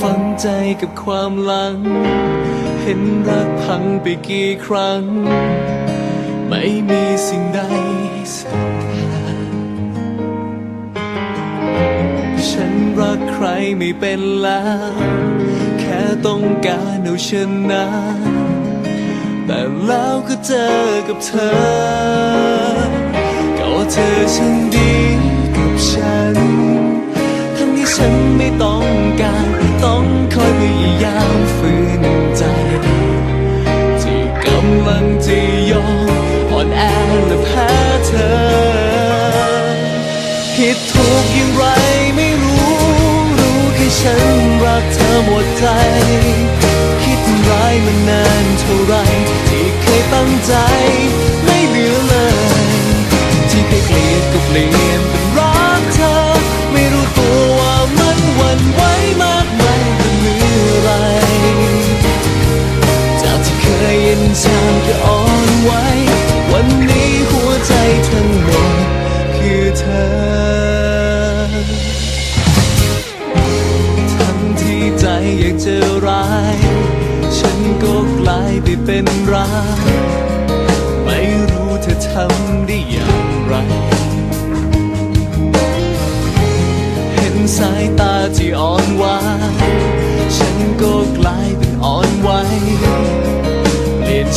ฝังใจกับความหลัง เห็นรักพังไปกี่ครั้ง ไม่มีสิ่งใดให้สัมผัสฉันรักใครไม่เป็นแล้ว แค่ต้องการเอาชนะ แต่แล้วก็เจอกับเธอ ก็เธอช่างดีกับฉัน ทั้งที่ฉันไม่ต้องการ กำลังจะยอมอ่อนแอและแพ้เธอ ผิดถูกอย่างไรไม่รู้ รู้แค่ฉันรักเธอหมดใจ คิดร้ายมานานเท่าไร ที่เคยตั้งใจ ไม่เหลือเลย ที่เคยเกลียดก็เปลี่ยน ชาก็อ่อนไหววันนี้หัวใจทั้งหมดคือเธอ ทั้งที่ใจอยากจะร้าย ฉันก็กลายไปเป็นร้ายไม่รู้เธอทำได้อย่างไร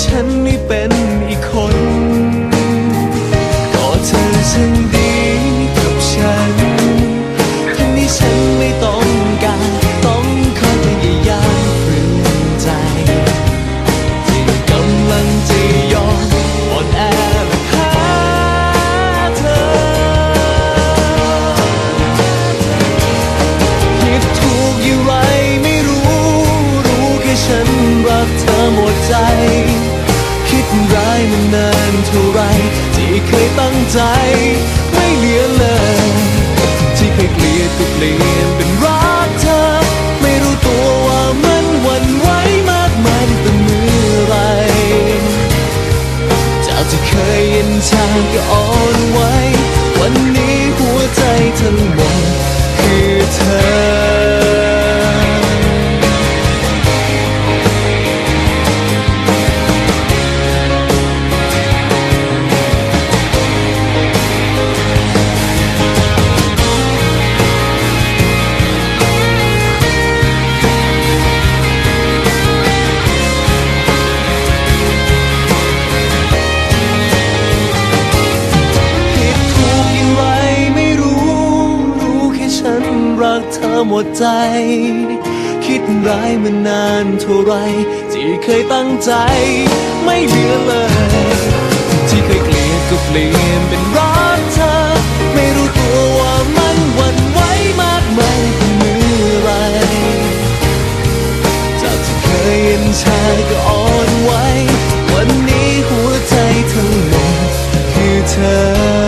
ฉันไม่เป็นอีกคน เธอหมดใจ คิดร้ายมานนานเท่าไร ที่เคยตั้งใจ ไม่เหลือเลย ที่เคยเกลียดก็เปลี่ยนเป็นรักเธอ ไม่รู้ตัวว่ามันวันไหวมากมายตั้งเมื่อไรจากที่เคยเย็นชาก็อ่อน เธอหมดใจ คิดร้ายมานานเท่าไร ที่เคยตั้งใจ ไม่เหลือเลย ที่เคยเกลียดก็เปลี่ยนเป็นรักเธอ ไม่รู้ตัวว่ามันวันไหวมากมายเป็นเมื่อไร จากที่เคยเย็นชาก็อ่อนไหววันนี้หัวใจทั้งหมดคือเธอ